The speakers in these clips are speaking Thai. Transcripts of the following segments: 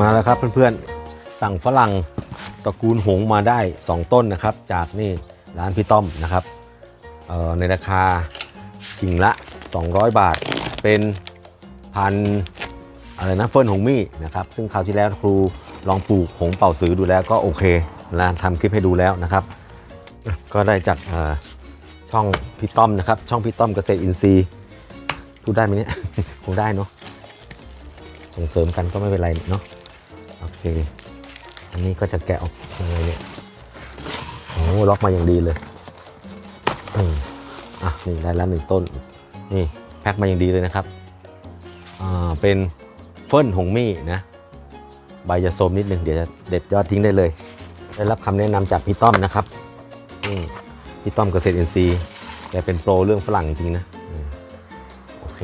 มาแล้วครับเพื่อนๆ สั่งฝรั่งตระกูลหงมาได้ 2 ต้นนะครับ จากนี่ร้านพี่ต้อมนะครับออในราคากิ่งละ 200 บาท เป็นพันอะไรนะเฟิร์นหงมี่นะครับ ซึ่งคราวที่แล้วครูลองปลูกหงเป่าสือดูแล้วก็โอเคแล้วทำคลิปให้ดูแล้วนะครับ ก็ได้จากช่องพี่ต้อมนะครับ ช่องพี่ต้อมเกษตรอินทรีย์พูดได้ไหมเนี่ยคงได้เนาะ ส่งเสริมกันก็ไม่เป็นไรเนาะโอเค อันนี้ก็จะแกะออกยังไงเนี่ยโอ้ล็อกมาอย่างดีเลยอืมอะนี่ได้แล้วหนึ่งต้น นี่แพ็คมาอย่างดีเลยนะครับอ่าเป็นเฟิ่นหงมี่นะใบจะโสมนิดนึงเดี๋ยวจะเด็ดยอดทิ้งได้เลย ได้รับคำแนะนำจากพี่ต้อมนะครับนี่พี่ต้อมเกษตรอินทรีย์แกเป็นโปรเรื่องฝรั่งจริงนะอโอเค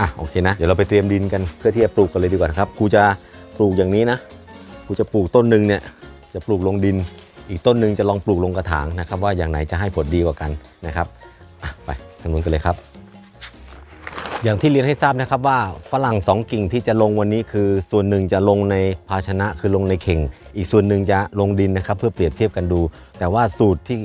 อะโอเคนะ เดี๋ยวเราไปเตรียมดินกันเพื่อที่จะปลูกกันเลยดีกว่าครับกูจะปลูกอย่างนี้นะกูจะปลูกต้นหนึ่งเนี่ยจะปลูกลงดิน อีกต้นหนึ่งจะลองปลูกลงกระถางนะครับ ว่าอย่างไหนจะให้ผลดีกว่ากันนะครับอะไปทางนู้นกันเลยครับ อย่างที่เรียนให้ทราบนะครับว่าฝรั่งสองกิ่งที่จะลงวันนี้คือ ส่วนหนึ่งจะลงในภาชนะคือลงในเข่ง อีกส่วนหนึ่งจะลงดินนะครับ เพื่อเปรียบเทียบกันดู แต่ว่าสูตรที่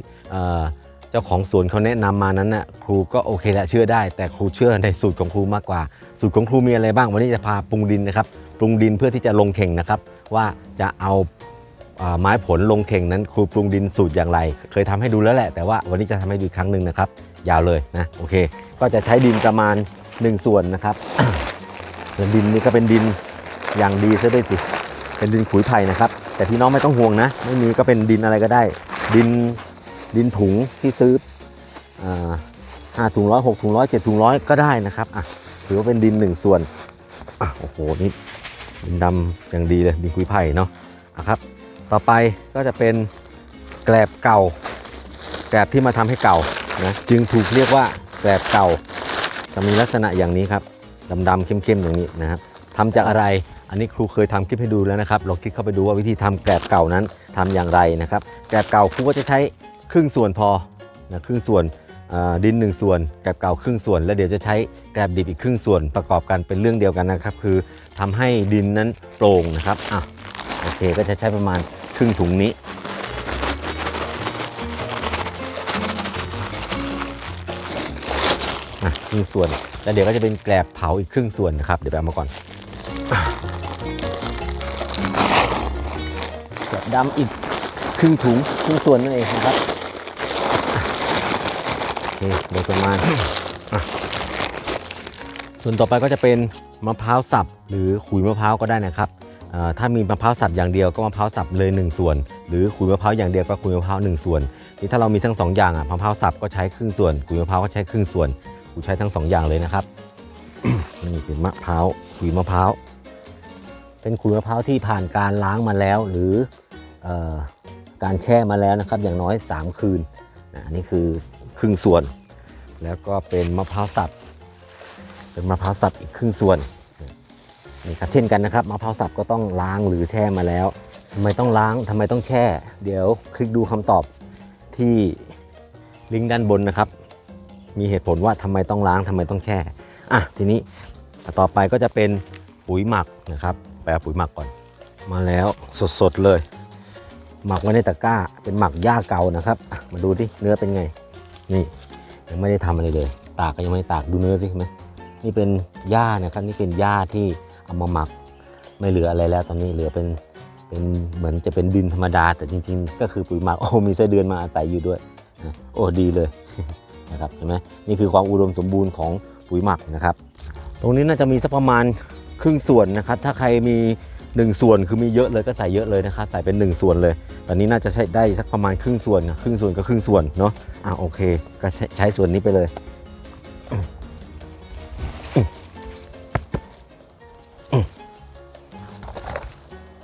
เจ้าของสวนเขาแนะนำมานั้นน่ะครูก็โอเคและเชื่อได้ แต่ครูเชื่อในสูตรของครูมากกว่า สูตรของครูมีอะไรบ้าง วันนี้จะพาปรุงดินนะครับปรุงดินเพื่อที่จะลงเข่งนะครับ ว่าจะเอาอาไม้ผลลงเข่งนั้นครูปรุงดินสูตรอย่างไร เคยทำให้ดูแล้วแหละ แต่ว่าวันนี้จะทำให้ดูอีกครั้งหนึ่งนะครับ ยาวเลยนะโอเค ก็จะใช้ดินประมาณ 1 ส่วนนะครับดินนี่ก็เป็นดินอย่างดีซะด้วยสิเป็นดินขุยไผ่นะครับ แต่พี่น้องไม่ต้องห่วงนะ ไม่มีก็เป็นดินอะไรก็ได้ ดิน ดินถุงที่ซื้ออห้าถุงร้อยหกถุงร้อยเจ็ดถุงร้อยก็ได้นะครับอะถือว่าเป็นดินหนึ่งส่วนอะโอ้โหนี่ดินดำอย่างดีเลยดินคุยไผ่เนาะอะครับ ต่อไปก็จะเป็นแกลบเก่า แกลบที่มาทำให้เก่านะจึงถูกเรียกว่าแกลบเก่า จะมีลักษณะอย่างนี้ครับดำๆเข้มๆอย่างนี้นะครับทำจากอะไรอันนี้ครูเคยทำคลิปให้ดูแล้วนะครับลองคลิกเข้าไปดูว่าวิธีทำแกลบเก่านั้นทำอย่างไรนะครับแกลบเก่าครูก็จะใช้ ครึ่งส่วนพอนะครึ่งส่วนดิน 1 ส่วนแกลบเก่าครึ่งส่วน แล้วเดี๋ยวจะใช้แกลบดิบอีกครึ่งส่วนประกอบกันเป็นเรื่องเดียวกันนะครับ คือทำให้ดินนั้นโปร่งนะครับอะโอเคก็จะใช้ประมาณครึ่งถุงนี้อครึ่งส่วน แล้วเดี๋ยวก็จะเป็นแกลบเผาอีกครึ่งส่วนนะครับ เดี๋ยวไปเอามาก่อนแกลบดำอีกครึ่งถุงครึ่งส่วนนั่นเองนะครับ นี่โดยประมาณส่วนต่อไปก็จะเป็นมะพร้าวสับหรือขุยมะพร้าวก็ได้นะครับถ้ามีมะพร้าวสับอย่างเดียวก็มะพร้าวสับเลย 1 ส่วน หรือขุยมะพร้าวอย่างเดียวก็ขุยมะพร้าว1ส่วนนี่ถ้าเรามีทั้งสองอย่างอะมะพร้าวสับก็ใช้ครึ่งส่วนขุยมะพร้าวก็ใช้ครึ่งส่วนกูใช้ทั้งสองอย่างเลยนะครับนี่เป็นมะพร้าวขุยมะพร้าวเป็นขุยมะพร้าวที่ผ่านการล้างมาแล้ว หรือการแช่มาแล้วนะครับ อย่างน้อย 3 คืนอันนี้คือ ครึ่งส่วน แล้วก็เป็นมะพร้าวสับเป็นมะพร้าวสับอีกครึ่งส่วนนี่ครับเช่นกันนะครับมะพร้าวสับก็ต้องล้างหรือแช่มาแล้วทำไมต้องล้างทำไมต้องแช่ เดี๋ยวคลิกดูคำตอบที่ลิงก์ด้านบนนะครับ มีเหตุผลว่าทำไมต้องล้างทำไมต้องแช่อะทีนี้ต่อไปก็จะเป็นปุ๋ยหมักนะครับไปเอาปุ๋ยหมักก่อน มาแล้วสดๆเลย หมักไว้ในตะกร้า เป็นหมักหญ้าเก่านะครับ มาดูที่เนื้อเป็นไง นี่ยังไม่ได้ทำอะไรเลย ตากก็ยังไม่ได้ตากดูเนื้อสิเห็นไหมนี่เป็นหญ้านะครับนี่เป็นหญ้าที่เอามาหมัก ไม่เหลืออะไรแล้ว ตอนนี้เหลือเป็นเป็นเหมือนจะเป็นดินธรรมดา แต่จริง ๆ ก็คือปุ๋ยหมักโอ้มีไส้เดือนมาอาศัยอยู่ด้วยนะโอ้ดีเลยนะครับเห็นไหมนี่คือความอุดมสมบูรณ์ของปุ๋ยหมักนะครับ ตรงนี้น่าจะมีสักประมาณครึ่งส่วนนะครับ ถ้าใครมี 1 ส่วนคือมีเยอะเลยก็ใส่เยอะเลยนะครับใส่เป็น 1 ส่วนเลยตอนนี้น่าจะใช้ได้สักประมาณครึ่งส่วนนะครึ่งส่วนก็ครึ่งส่วนเนาะ อะโอเค ก็ใช้ส่วนนี้ไปเลย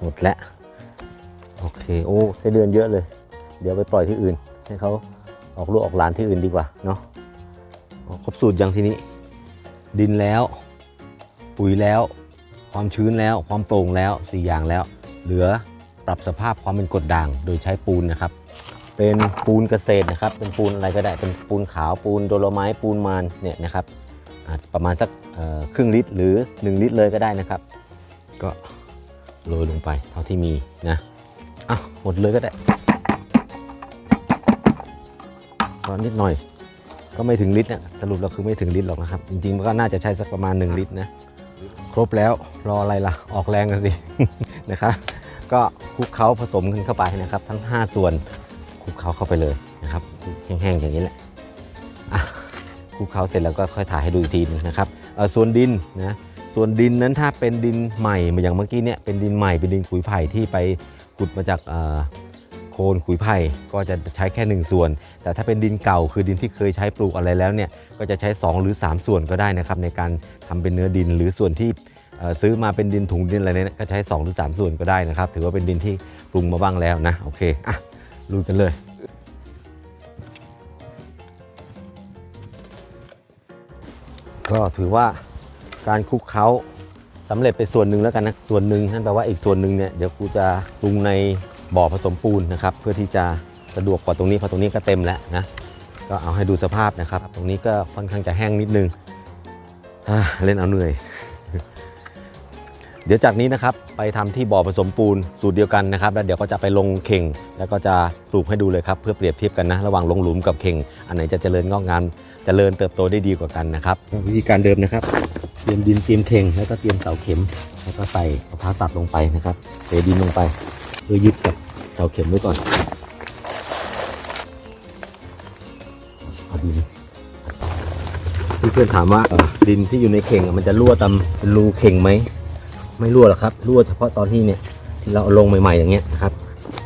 หมดแล้ว โอเค โอ้ไส้เดือนเยอะเลย เดี๋ยวไปปล่อยที่อื่น ให้เขาออกลูกออกหลานที่อื่นดีกว่าเนาะครบสูตรยังทีนี้ ดินแล้ว ปุ๋ยแล้ว ความชื้นแล้ว ความโปร่งแล้วสี่อย่างแล้ว เหลือปรับสภาพความเป็นกรดด่างโดยใช้ปูนนะครับ เป็นปูนเกษตรนะครับ เป็นปูนอะไรก็ได้ เป็นปูนขาวปูนโดโลไม้ปูนมานเนี่ยนะครับประมาณสักครึ่งลิตรหรือ 1 ลิตรเลยก็ได้นะครับ ก็โรยลงไปเท่าที่มีนะอะหมดเลยก็ได้ก็นิดหน่อยก็ไม่ถึงลิตรนะสรุปเราคือไม่ถึงลิตรหรอกนะครับ จริงๆมันก็น่าจะใช้สักประมาณ 1 ลิตรนะครบแล้วรออะไรล่ะ ออกแรงกันสินะครับก็คลุกเคล้าผสมกันเข้าไปนะครับ ทั้ง 5 ส่วน คลุกเคล้าเข้าไปเลยนะครับแห้งๆอย่างนี้แหละอะคลุกเคล้าเสร็จแล้วก็ค่อยถ่ายให้ดูอีกทีนึงนะครับเออส่วนดินนะส่วนดินนั้นถ้าเป็นดินใหม่เหมือนอย่างเมื่อกี้เนี่ยเป็นดินใหม่เป็นดินขุยไผ่ที่ไปขุดมาจากเอ่อโคนขุยไผ่ก็จะใช้แค่หนึ่งส่วน แต่ถ้าเป็นดินเก่าคือดินที่เคยใช้ปลูกอะไรแล้วเนี่ยก็จะใช้ 2 หรือ 3 ส่วนก็ได้นะครับในการทำเป็นเนื้อดินหรือส่วนที่เออซื้อมาเป็นดินถุงดินอะไรเนี่ยก็ใช้ 2 หรือ 3 ส่วนก็ได้นะครับ ถือว่าเป็นดินที่ปรุงมาบ้างแล้วนะโอเคอะ ลุยกันเลย ก็ถือว่าการคลุกเคล้าสำเร็จไปส่วนหนึ่งแล้วกันนะส่วนหนึ่งนั่นแปลว่าอีกส่วนหนึ่งเนี่ยเดี๋ยวกูจะปรุงในบ่อผสมปูนนะครับ เพื่อที่จะสะดวกกว่าตรงนี้เพราะตรงนี้ก็เต็มแล้วนะก็เอาให้ดูสภาพนะครับ ตรงนี้ก็ค่อนข้างจะแห้งนิดนึงเล่นเอาเหนื่อย เดี๋ยวจากนี้นะครับไปทำที่บ่อผสมปูนสูตรเดียวกันนะครับ แล้วเดี๋ยวก็จะไปลงเข่ง แล้วก็จะปลูกให้ดูเลยครับเพื่อเปรียบเทียบกันนะ ระหว่างลงหลุมกับเข่ง อันไหนจะเจริญงอกงามเจริญเติบโตได้ดีกว่ากันนะครับ วิธีการเดิมนะครับ เตรียมดินเตรียมเข่งแล้วก็เตรียมเสาเข็ม แล้วก็ใส่มะพร้าวสับลงไปนะครับเทดินลงไปเพื่อยึดกับเสาเข็มไว้ก่อนเอาดินเพื่อนๆถามว่าดินที่อยู่ในเข่งมันจะรั่วตามรูเข่งไหม ไม่รั่วหรอกครับรั่วเฉพาะตอนที่เนี่ยที่เราเอาลงใหม่ๆอย่างเงี้ยนะครับ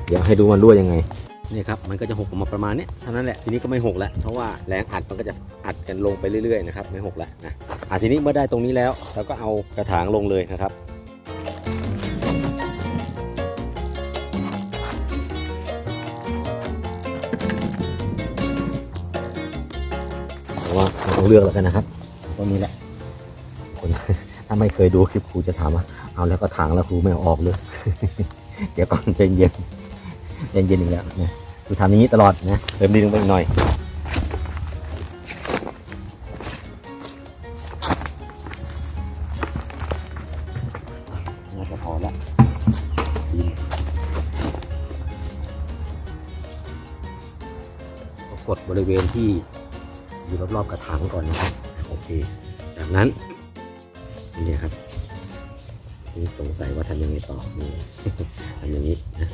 เดี๋ยวให้ดูมันรั่วยังไงนี่ครับมันก็จะหกออกมาประมาณเนี้ยเท่านั้นแหละทีนี้ก็ไม่หกแล้วเพราะว่าแรงอัดมันก็จะอัดกันลงไปเรื่อยๆนะครับไม่หกแล้วนะอะทีนี้เมื่อได้ตรงนี้แล้วเราก็เอากระถางลงเลยนะครับแต่ว่าเราต้องเลือกแล้วกันนะครับต้นนี้แหละคนถ้าไม่เคยดูคลิปครูจะถามว่า เอาแล้วก็ถางแล้วครูไม่เอาออกเลย เดี๋ยวก่อนใจเย็นใจเย็นอีกแล้วนะครูทำอย่างนี้ตลอดนะเติมดินลงไปหน่อยน่าจะพอละดินกดบริเวณที่อยู่รอบๆกระถางก่อนนะครับโอเค จากนั้นนี่ครับ นี่สงสัยว่าทำยังไงต่อนี่ทำอย่างนี้นะ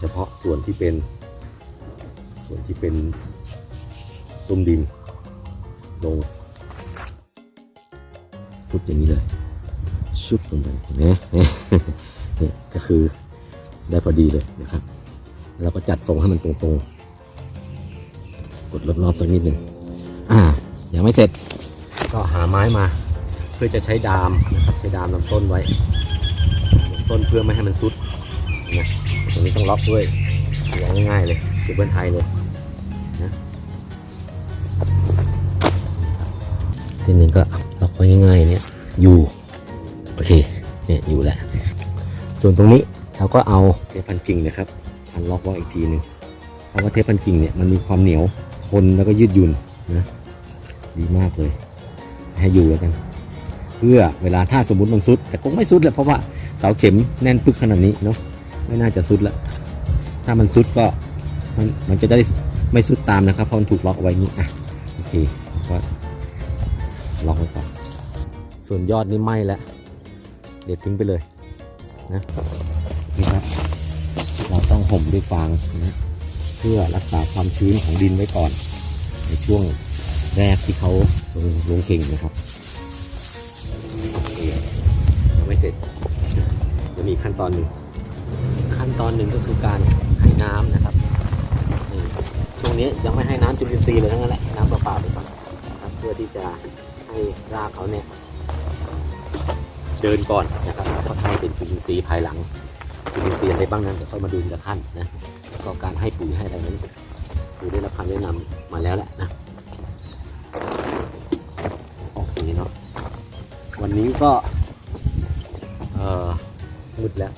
เฉพาะส่วนที่เป็น ส่วนที่เป็นตุ้มดินลงฟุบอย่างนี้เลยชุบลงไปเห็นไหมนี่ก็คือได้พอดีเลยนะครับแล้วก็จัดทรงให้มันตรงๆ กดรอบๆสักนิดหนึ่งอ่ายังไม่เสร็จก็หาไม้มา พื่อจะใช้ดามนะครับใช้ดามลำต้นไว้ลำต้นเพื่อไม่ให้มันซุดนะตรงนี้ต้องล็อกด้วยเสียง่ายๆเลยเสียเบิลไทยเลยนะเส้นหนึ่งก็ล็อกไว้ง่ายๆเนี่ยอยู่โอเคเนี่ยอยู่แล้วส่วนตรงนี้เราก็เอาเทปพันกิ่งนะครับพันล็อกไว้อีกทีหนึ่งเพราะว่าเทปพันกิ่งเนี่ยมันมีความเหนียวทนแล้วก็ยืดหยุ่นนะดีมากเลย ให้อยู่แล้วกัน เพื่อเวลาถ้าสมมติมันซุด แต่คงไม่ซุดแหละเพราะว่าเสาเข็มแน่นปึกขนาดนี้เนาะไม่น่าจะซุดละถ้ามันซุดก็มันมันจะได้ไม่ซุดตามนะครับเพราะมันถูกล็อกไว้นี้อะโอเคก็ล็อกไว้ก่อนส่วนยอดนี่ไหม้แล้วเด็ดทิ้งไปเลยนะนี่ครับเราต้องห่มด้วยฟางนะเพื่อรักษาความชื้นของดินไว้ก่อน ในช่วงแรกที่เขาลงลงเข่งนะครับ มีขั้นตอนหนึ่งขั้นตอนหนึ่งก็คือการให้น้ำนะครับช่วงนี้ยังไม่ให้น้ำจุลินทรีย์เลยทั้งนั้นแหละน้ำเปล่าๆไปก่อนนะครับเพื่อที่จะให้รากเขาเนี่ยเดินก่อนนะครับแล้วก็ให้เป็นจุลินทรีย์ภายหลังจุลินทรีย์อะไรบ้างนั้นเดี๋ยวค่อยมาดูทีละขั้นนะแล้วก็การให้ปุ๋ยให้อะไรนั้นคือได้รับคำแนะนำมาแล้วแหละนะโอเคเนาะวันนี้ก็ มืดแล้ว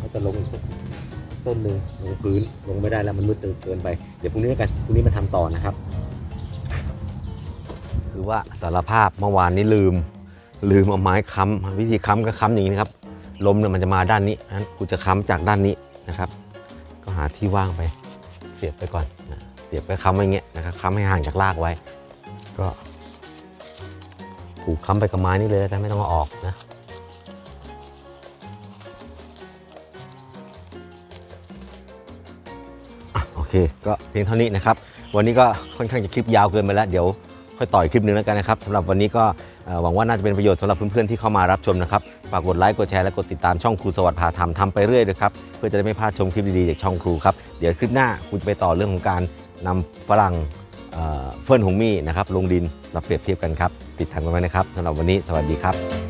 ก็จะลงอีกต้นหนึ่งลงพื้นลงไม่ได้แล้วมันมืดเกินไป เดี๋ยวพรุ่งนี้กันพรุ่งนี้มาทำต่อนะครับ คือว่าสารภาพเมื่อวานนี้ลืม ลืมเอาไม้ค้ำวิธีค้ำก็ค้ำอย่างนี้นะครับลมเนี่ยมันจะมาด้านนี้นั้นกูจะค้ำจากด้านนี้นะครับ ก็หาที่ว่างไปเสียบไปก่อนนะเสียบก็ค้ำไว้อย่างเงี้ยนะครับค้ำให้ห่างจากรากไว้ ก็ผูกค้ำไปกับไม้นี่เลยแต่ไม่ต้องเอาออกนะ เค ก็เพียงเท่านี้นะครับ วันนี้ก็ค่อนข้างจะคลิปยาวเกินไปแล้ว เดี๋ยวค่อยต่อยคลิปหนึงแล้วกันนะครับสำหรับวันนี้ก็หวังว่าน่าจะเป็นประโยชน์สำหรับเพื่อนๆที่เข้ามารับชมนะครับ ฝากกดไลค์ กดแชร์ และกดติดตามช่องครูสวัสดิ์พาทำทำไปเรื่อยเลยครับ เพื่อจะได้ไม่พลาดชมคลิปดีๆจากช่องครูครับ เดี๋ยวคลิปหน้าครูจะไปต่อเรื่องของการนำฝรั่งเอ่อเฟิร์นหงมี่นะครับลงดินมาเปรียบเทียบกันครับ ติดตามกันไว้นะครับสำหรับวันนี้สวัสดีครับ